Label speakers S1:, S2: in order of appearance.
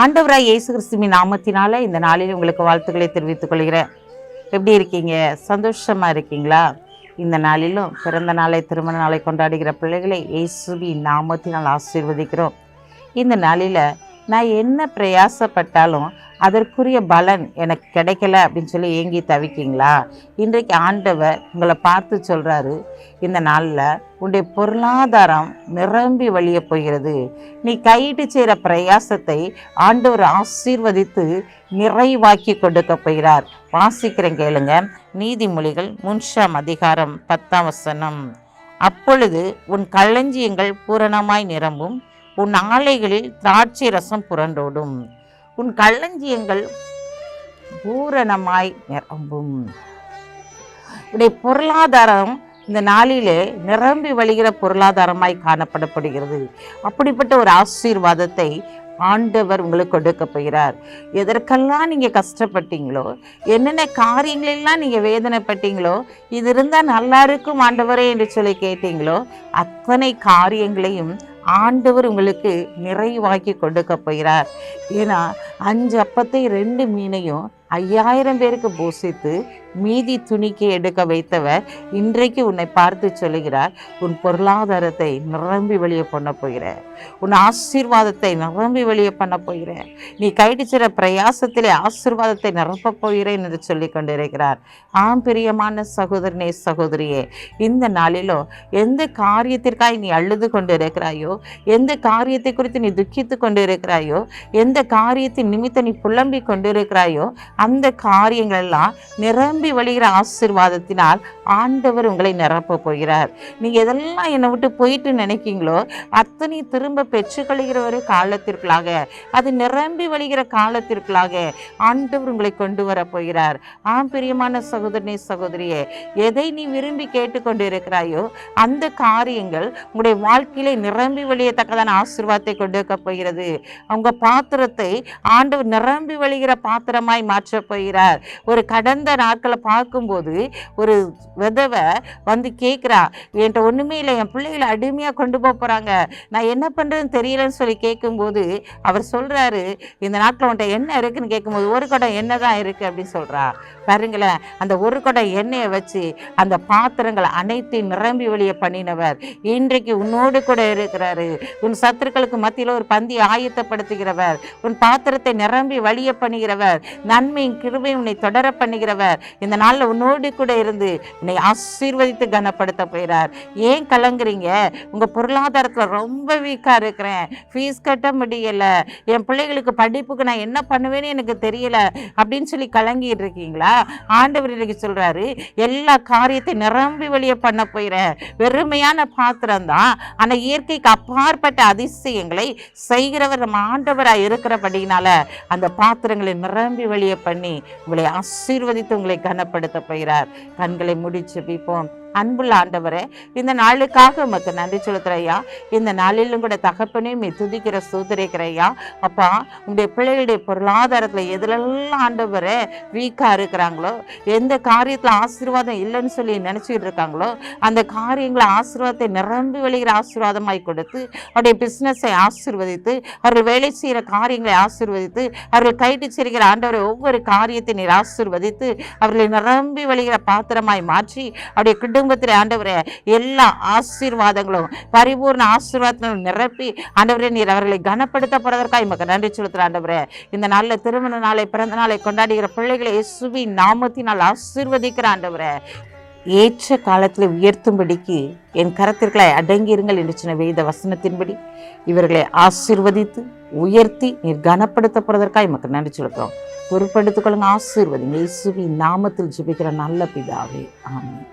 S1: ஆண்டவராய் இயேசு கிறிஸ்துவின் நாமத்தினால இந்த நாளில் உங்களுக்கு வாழ்த்துக்களை தெரிவித்துக் கொள்கிறேன். எப்படி இருக்கீங்க? சந்தோஷமா இருக்கீங்களா? இந்த நாளிலும் பிறந்த நாளை திருமண நாளை கொண்டாடுகிற பிள்ளைகளை இயேசுவின் நாமத்தினால் ஆசீர்வதிக்கிறோம். இந்த நாளில் நான் என்ன பிரயாசப்பட்டாலும் அதற்குரிய பலன் எனக்கு கிடைக்கல அப்படின்னு சொல்லி ஏங்கி தவிக்கிங்களா? இன்றைக்கு ஆண்டவர் உங்களை பார்த்து சொல்கிறாரு இந்த நாளில் உன்னுடைய பொருளாதாரம் நிரம்பி வழிய போகிறது. நீ கையிட்டு செய்கிற பிரயாசத்தை ஆண்டவர் ஆசீர்வதித்து நிறைவாக்கி கொடுக்க போகிறார். வாசிக்கிறேன் கேளுங்க. நீதிமொழிகள் மூன்றாம் அதிகாரம் பத்தாம் வசனம். அப்பொழுது உன் களஞ்சியங்கள் பூரணமாய் நிரம்பும். உன் ஆலைகளில் திராட்சை ரசம் புரண்டோடும். உன் கள்ளஞ்சியங்கள் பூரணமாய் நிரம்பும். உடைய பொருளாதாரம் இந்த நாளிலே நிரம்பி வழிகிற பொருளாதாரமாய் காணப்படப்படுகிறது. அப்படிப்பட்ட ஒரு ஆசீர்வாதத்தை ஆண்டவர் உங்களுக்கு கொடுக்க போகிறார். எதற்கெல்லாம் நீங்கள் கஷ்டப்பட்டீங்களோ என்னென்ன காரியங்களெல்லாம் நீங்கள் வேதனைப்பட்டீங்களோ இது இருந்தால் நல்லா இருக்கும் ஆண்டவரே என்று சொல்லி கேட்டீங்களோ அத்தனை காரியங்களையும் ஆண்டவர் உங்களுக்கு நிறைவாக்கி கொடுக்க போகிறார். ஏன்னா அஞ்சு அப்பத்தை ரெண்டு மீனையும் ஐயாயிரம் பேருக்கு போஷித்து மீதி துணிக்கு எடுக்க வைத்தவர் இன்றைக்கு உன்னை பார்த்து சொல்லுகிறார் உன் பொருளாதாரத்தை நிரம்பி வெளியே பண்ண போகிற உன் ஆசீர்வாதத்தை நிரம்பி வெளியே பண்ண போகிற நீ கைடிச்சிற பிரயாசத்திலே ஆசீர்வாதத்தை நிரப்ப போகிறேன் என்று சொல்லி கொண்டிருக்கிறார். ஆம் பிரியமான சகோதரனே சகோதரியே இந்த நாளிலும் எந்த காரியத்திற்காக நீ அழுது கொண்டு இருக்கிறாயோ எந்த காரியத்தை குறித்து நீ துக்கித்து கொண்டு இருக்கிறாயோ எந்த காரியத்தின் நிமித்த நீ புலம்பிக் கொண்டிருக்கிறாயோ அந்த காரியங்கள் எல்லாம் நிரம்பி திரும்பி வழிகிற ஆசிர்வாதத்தினால் ஆண்டவர் உங்களை நிரப்ப போகிறார். நீங்கள் எதெல்லாம் என்னை விட்டு போயிட்டு நினைக்கிங்களோ அத்தனை திரும்ப பெற்றுக்கொள்கிற ஒரு காலத்திற்குள்ளாக அது நிரம்பி வழிகிற காலத்திற்குள்ளாக ஆண்டவர் உங்களை கொண்டு வர போகிறார். ஆம் பிரியமான சகோதரனே சகோதரியே எதை நீ விரும்பி கேட்டுக்கொண்டு இருக்கிறாயோ அந்த காரியங்கள் உங்களுடைய வாழ்க்கையிலே நிரம்பி வழியத்தக்கதான ஆசிர்வாதத்தை கொண்டு வைக்க போகிறது. அவங்க பாத்திரத்தை ஆண்டவர் நிரம்பி வழிகிற பாத்திரமாய் மாற்றப் போகிறார். ஒரு கடந்த நாட்கள் பார்க்கும்போது ஒரு விதவை வந்து கேட்குறா என்கிட்ட ஒன்றுமே இல்லை என் பிள்ளைகளை அடிமையாக கொண்டு போக போகிறாங்க நான் என்ன பண்ணுறதுன்னு தெரியலன்னு சொல்லி கேட்கும்போது அவர் சொல்கிறாரு இந்த நாட்டில் உன்ட்ட என்ன இருக்குன்னு கேட்கும்போது ஒரு குடம் எண்ணெய் தான் இருக்குது அப்படின்னு சொல்கிறா பாருங்களேன் அந்த ஒரு குடம் எண்ணெயை வச்சு அந்த பாத்திரங்கள் அனைத்தையும் நிரம்பி வெளியே பண்ணினவர். இன்றைக்கு உன்னோடு கூட இருக்கிறாரு. உன் சத்துருக்களுக்கு மத்தியில் ஒரு பந்தி ஆயத்தப்படுத்துகிறவர். உன் பாத்திரத்தை நிரம்பி வழிய பண்ணுகிறவர். நன்மையும் கிருபையும் உன்னை தொடர பண்ணுகிறவர். இந்த நாளில் உன்னோடு கூட இருந்து உன்னை ஆசீர்வதித்து கனப்படுத்த போயிறார். ஏன் கலங்குறீங்க? உங்கள் பொருளாதாரத்தில் ரொம்ப வீக்காக இருக்கிறேன். ஃபீஸ் கட்ட முடியலை. என் பிள்ளைகளுக்கு படிப்புக்கு நான் என்ன பண்ணுவேன்னு எனக்கு தெரியல அப்படின்னு சொல்லி கலங்கிட்டு இருக்கீங்களா? ஆண்டவர் இன்னைக்கு சொல்கிறாரு எல்லா காரியத்தை நிரம்பி வெளியே பண்ண போயிறேன். வெறுமையான பாத்திரம் தான். ஆனால் இயற்கைக்கு அப்பாற்பட்ட அதிசயங்களை செய்கிறவர் நம்ம ஆண்டவராக இருக்கிறபடினால அந்த பாத்திரங்களை நிரம்பி வெளியே பண்ணி உங்களை ஆசீர்வதித்து உங்களை கனப்படுத்த போகிறார். கண்களை முடிச்சு பிப்போம் அன்புள்ள ஆண்டவரே இந்த நாளுக்காக உமக்கு நன்றி செலுத்துறையா இந்த நாளிலும் கூட தகப்பனையும் துதிக்கிற சூதரிக்கிறையா அப்பா உங்களுடைய பிள்ளைகளுடைய பொருளாதாரத்தில் எதுலெல்லாம் ஆண்டவரே வீக்காக இருக்கிறாங்களோ எந்த காரியத்தில் ஆசீர்வாதம் இல்லைன்னு சொல்லி நினச்சிக்கிட்டு இருக்காங்களோ அந்த காரியங்களை ஆசீர்வாதத்தை நிரம்பி வழிகிற ஆசீர்வாதமாய் கொடுத்து அவருடைய பிஸ்னஸை ஆசீர்வதித்து அவர்கள் வேலை செய்கிற காரியங்களை ஆசீர்வதித்து அவர்கள் கைட்டு செல்கிற ஆண்டவரை ஒவ்வொரு காரியத்தை நீர் ஆசீர்வதித்து அவர்களை நிரம்பி வழிகிற பாத்திரமாய் மாற்றி அவருடைய குடும்பத்தில் ஆண்டவரே எல்லா ஆசீர்வாதங்களும் பரிபூர்ண ஆசீர்வாதங்களும் நிரப்பி ஆண்டவரே நீர் அவர்களை கனப்படுத்த போறதற்காக எமக்கு நன்றி செலுத்துகிற ஆண்டவரே. இந்த நாளில் திருமண நாளை பிறந்த நாளை கொண்டாடுகிற பிள்ளைகளை இயேசுவி நாமத்தினால் ஆசீர்வதிக்கிற ஆண்டவரே. ஏற்ற காலத்தில் உயர்த்தும்படிக்கு என் கரத்திற்களை அடங்கியிருங்கள் என்று சொன்ன வேத வசனத்தின்படி இவர்களை ஆசீர்வதித்து உயர்த்தி நீர் கனப்படுத்த போகிறதற்காக எமக்கு நன்றி செலுத்துறோம் பொறுப்படுத்திக் கொள்ளுங்க ஆசீர்வதிங்க. இயேசுவின் நாமத்தில் ஜெபிக்கிற நல்ல பிதாவே. ஆமாம்